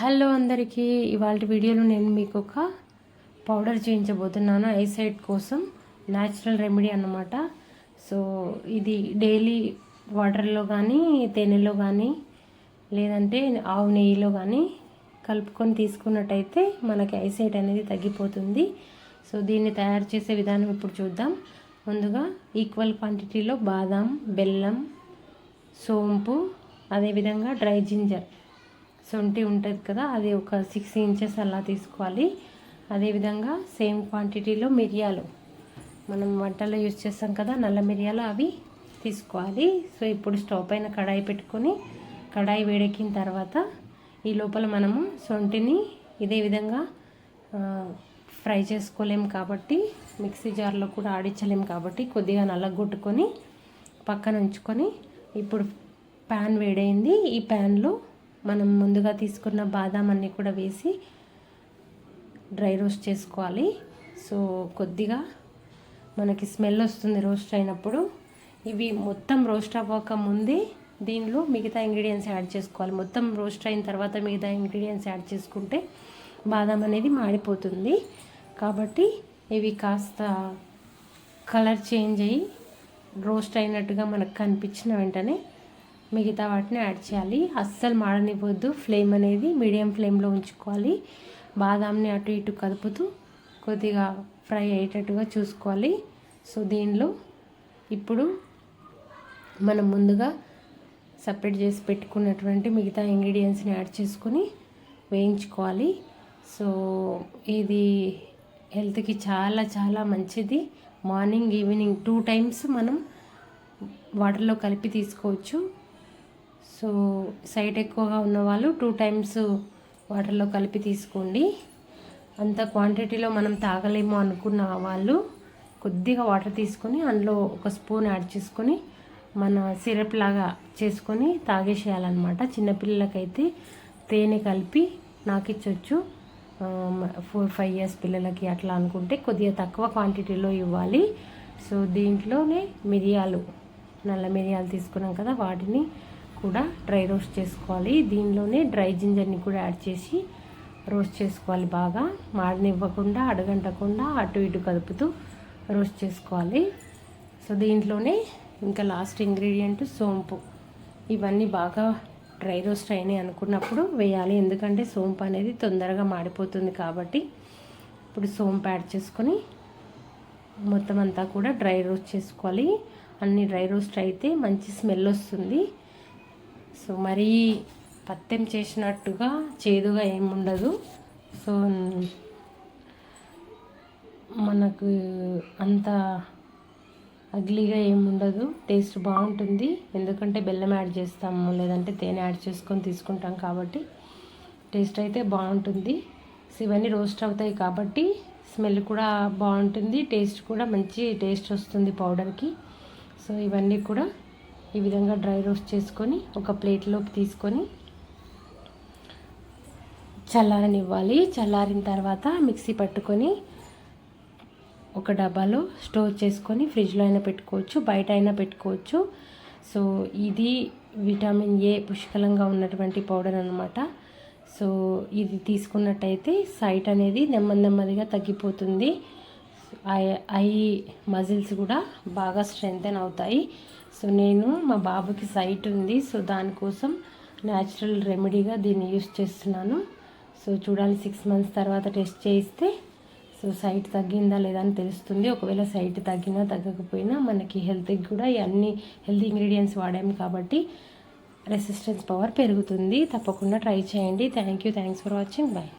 Hello అందరికీ ఇవాళ వీడియోలో నేను మీకు ఒక పౌడర్ చేయించబోతున్నాను ఐసైట్ కోసం న్యాచురల్ రెమెడీ అన్నమాట. సో ఇది డైలీ వాటర్లో కానీ తేనెలో కానీ లేదంటే ఆవు నెయ్యిలో కానీ కలుపుకొని తీసుకున్నట్టయితే మనకి ఐసైట్ అనేది తగ్గిపోతుంది. సో దీన్ని తయారు చేసే విధానం ఇప్పుడు చూద్దాం. ముందుగా ఈక్వల్ క్వాంటిటీలో బాదం బెల్లం సోంపు అదేవిధంగా డ్రై జింజర్. సొంటి ఉంటుంది కదా అది ఒక సిక్స్ ఇంచెస్ అలా తీసుకోవాలి. అదేవిధంగా సేమ్ క్వాంటిటీలో మిరియాలు. మనం వంటలో యూజ్ చేస్తాం కదా నల్ల మిరియాలు అవి తీసుకోవాలి. సో ఇప్పుడు స్టవ్ పైన కడాయి పెట్టుకొని కడాయి వేడెక్కిన తర్వాత ఈ లోపల మనము సొంటిని ఇదే విధంగా ఫ్రై చేసుకోలేము కాబట్టి మిక్సీ జార్లో కూడా ఆడించలేము కాబట్టి కొద్దిగా నల్లగొట్టుకొని పక్కన ఉంచుకొని ఇప్పుడు ప్యాన్ వేడైంది. ఈ ప్యాన్లో మనం ముందుగా తీసుకున్న బాదాం అన్నీ కూడా వేసి డ్రై రోస్ట్ చేసుకోవాలి. సో కొద్దిగా మనకి స్మెల్ వస్తుంది రోస్ట్ అయినప్పుడు. ఇవి మొత్తం రోస్ట్ అవ్వక ముందే దీనిలో మిగతా ఇంగ్రీడియంట్స్ యాడ్ చేసుకోవాలి. మొత్తం రోస్ట్ అయిన తర్వాత మిగతా ఇంగ్రీడియంట్స్ యాడ్ చేసుకుంటే బాదం అనేది మాడిపోతుంది. కాబట్టి ఇవి కాస్త కలర్ చేంజ్ అయ్యి రోస్ట్ అయినట్టుగా మనకు కనిపించిన వెంటనే మిగతా వాటిని యాడ్ చేయాలి. అస్సలు మాడనివ్వద్దు. ఫ్లేమ్ అనేది మీడియం ఫ్లేమ్లో ఉంచుకోవాలి. బాదాంని అటు ఇటు కదుపుతూ కొద్దిగా ఫ్రై అయ్యేటట్టుగా చూసుకోవాలి. సో దీనిలో ఇప్పుడు మనం ముందుగా సపరేట్ చేసి పెట్టుకున్నటువంటి మిగతా ఇంగ్రీడియంట్స్ని యాడ్ చేసుకొని వేయించుకోవాలి. సో ఇది హెల్త్కి చాలా చాలా మంచిది. మార్నింగ్ ఈవినింగ్ టూ టైమ్స్ మనం వాటర్లో కలిపి తీసుకోవచ్చు. సో సైట్ ఎక్కువగా ఉన్న వాళ్ళు టూ టైమ్స్ వాటర్లో కలిపి తీసుకోండి. అంత క్వాంటిటీలో మనం తాగలేము అనుకున్న వాళ్ళు కొద్దిగా వాటర్ తీసుకొని అందులో ఒక స్పూన్ యాడ్ చేసుకొని మన సిరప్ లాగా చేసుకొని తాగేసేయాలన్నమాట. చిన్నపిల్లలకైతే తేనె కలిపి నాకు ఇచ్చొచ్చు ఫోర్ ఫైవ్ ఇయర్స్ పిల్లలకి అట్లా అనుకుంటే కొద్దిగా తక్కువ క్వాంటిటీలో ఇవ్వాలి. సో దీంట్లోనే మిరియాలు నల్ల మిరియాలు తీసుకున్నాం కదా వాటిని కూడా డ్రై రోస్ట్ చేసుకోవాలి. దీనిలోనే డ్రై జింజర్ని కూడా యాడ్ చేసి రోస్ట్ చేసుకోవాలి బాగా. మాడనివ్వకుండా అడగంటకుండా అటు ఇటు కలుపుతూ రోస్ట్ చేసుకోవాలి. సో దీంట్లోనే ఇంకా లాస్ట్ ఇంగ్రీడియంట్ సోంపు. ఇవన్నీ బాగా డ్రై రోస్ట్ అయినాయి అనుకున్నప్పుడు వేయాలి. ఎందుకంటే సోంపు అనేది తొందరగా మాడిపోతుంది కాబట్టి ఇప్పుడు సోంపు యాడ్ చేసుకొని మొత్తం అంతా కూడా డ్రై రోస్ట్ చేసుకోవాలి. అన్ని డ్రై రోస్ట్ అయితే మంచి స్మెల్ వస్తుంది. సో మరీ పత్తెం చేసినట్టుగా చేదుగా ఏముండదు. సో మనకు అంత అగ్లీగా ఏముండదు. టేస్ట్ బాగుంటుంది. ఎందుకంటే బెల్లం యాడ్ చేస్తాము లేదంటే తేనె యాడ్ చేసుకొని తీసుకుంటాం కాబట్టి టేస్ట్ అయితే బాగుంటుంది. సో ఇవన్నీ రోస్ట్ అవుతాయి కాబట్టి స్మెల్ కూడా బాగుంటుంది టేస్ట్ కూడా మంచి టేస్ట్ వస్తుంది పౌడర్కి. సో ఇవన్నీ కూడా ఈ విధంగా డ్రై రోస్ట్ చేసుకొని ఒక ప్లేట్లోకి తీసుకొని చల్లారనివ్వాలి. చల్లారిన తర్వాత మిక్సీ పట్టుకొని ఒక డబ్బాలో స్టోర్ చేసుకొని ఫ్రిడ్జ్లో అయినా పెట్టుకోవచ్చు బయట అయినా పెట్టుకోవచ్చు. సో ఇది విటమిన్ ఏ పుష్కలంగా ఉన్నటువంటి పౌడర్ అనమాట సో ఇది తీసుకున్నట్టయితే సైట్ అనేది నెమ్మది నెమ్మదిగా తగ్గిపోతుంది. ఐ మజిల్స్ కూడా బాగా స్ట్రెంగ్తెన్ అవుతాయి. సో నేను మా బాబుకి సైట్ ఉంది. సో దానికోసం న్యాచురల్ రెమెడీగా దీన్ని యూస్ చేస్తున్నాను. సో చూడాలి సిక్స్ మంత్స్ తర్వాత టెస్ట్ చేయిస్తే సో సైట్ తగ్గిందా లేదా అని తెలుస్తుంది. ఒకవేళ సైట్ తగ్గినా తగ్గకపోయినా మనకి హెల్త్కి కూడా అన్ని హెల్తీ ఇంగ్రీడియంట్స్ వాడాము కాబట్టి రెసిస్టెన్స్ పవర్ పెరుగుతుంది. తప్పకుండా ట్రై చేయండి. Thank you. Thanks for watching. Bye.